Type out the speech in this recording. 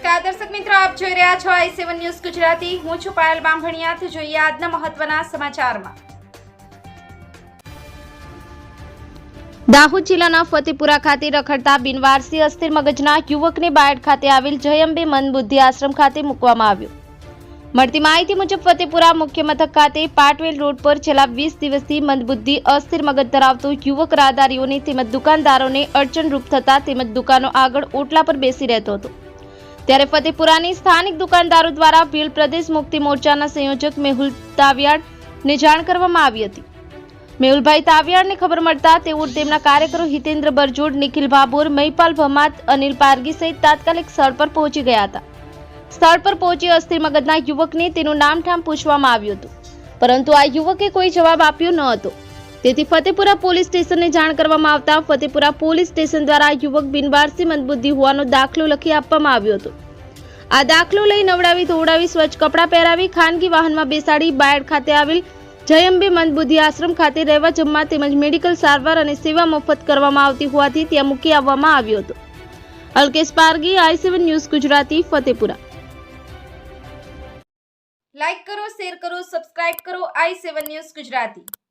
રહ્યા છો આઈ seven news Gujarati. હું છું પાયલ બાંભણિયાથી જોઈએ આજના મહત્વના સમાચારમાં. દાહોદ જિલ્લાના ફતેપુરા ખાતે રખડતા બિનવારસી અસ્થિર મગજના યુવકને બાયડ ખાતે આવેલ જયંબે મનબુદ્ધિ આશ્રમ ખાતે મૂકવામાં આવ્યો. મળતી માહિતી મુજબ ફતેપુરા મુખ્ય મથક ખાતે પાટવેલ રોડ પર છેલ્લા વીસ દિવસથી મંદબુદ્ધિ અસ્થિર મગજ ધરાવતો યુવક રાહદારીઓને તેમજ દુકાનદારોને અડચણરૂપ થતા તેમજ દુકાનો આગળ ઓટલા પર બેસી રહેતો હતો. ત્યારે ફતેપુરાની સ્થાનિક દુકાનદારો દ્વારા ભીલ પ્રદેશ મુક્તિ મોરચાના સંયોજક મેહુલ તાવિયાડને જાણ કરવામાં આવી હતી. મેહુલભાઈ તાવિયાડને ખબર મળતા તેઓ તેમના કાર્યકરો હિતેન્દ્ર બરજોડ, નિખિલ ભાભોર, મહિપાલ ભમાત, અનિલ પારગી સહિત તાત્કાલિક સ્થળ પર પહોંચી ગયા હતા. સ્થળ પર પહોંચી અસ્થિર મગજના યુવકને તેનું નામઠામ પૂછવામાં આવ્યું હતું. પરંતુ આ યુવકે કોઈ જવાબ આપ્યો ન હતો. તેથી ફતેપુરા પોલીસ સ્ટેશનને જાણ કરવામાં આવતા ફતેપુરા પોલીસ સ્ટેશન દ્વારા યુવક બિનવારસી મંદબુદ્ધિ હોવાનો દાખલો લખી આપવામાં આવ્યો હતો. આ દાખલો લઈ નવડાવી ધોવડાવી, સ્વચ્છ કપડાં પહેરાવી, ખાનગી વાહનમાં બેસાડી બાયડ ખાતે આવેલ જયંબે મંદબુદ્ધિ આશ્રમ ખાતે રહેવા, જમવા તેમજ મેડિકલ સારવાર અને સેવા મફત કરવામાં આવતી હોવાથી ત્યાં મૂકી આવવામાં આવ્યો હતો. Alkesh Pargi, I seven news, Gujarati, Fatepura. Like કરો, શેર કરો, સબસ્ક્રાઇબ કરો, આઈ સેવન ન્યૂઝ, ગુજરાતી.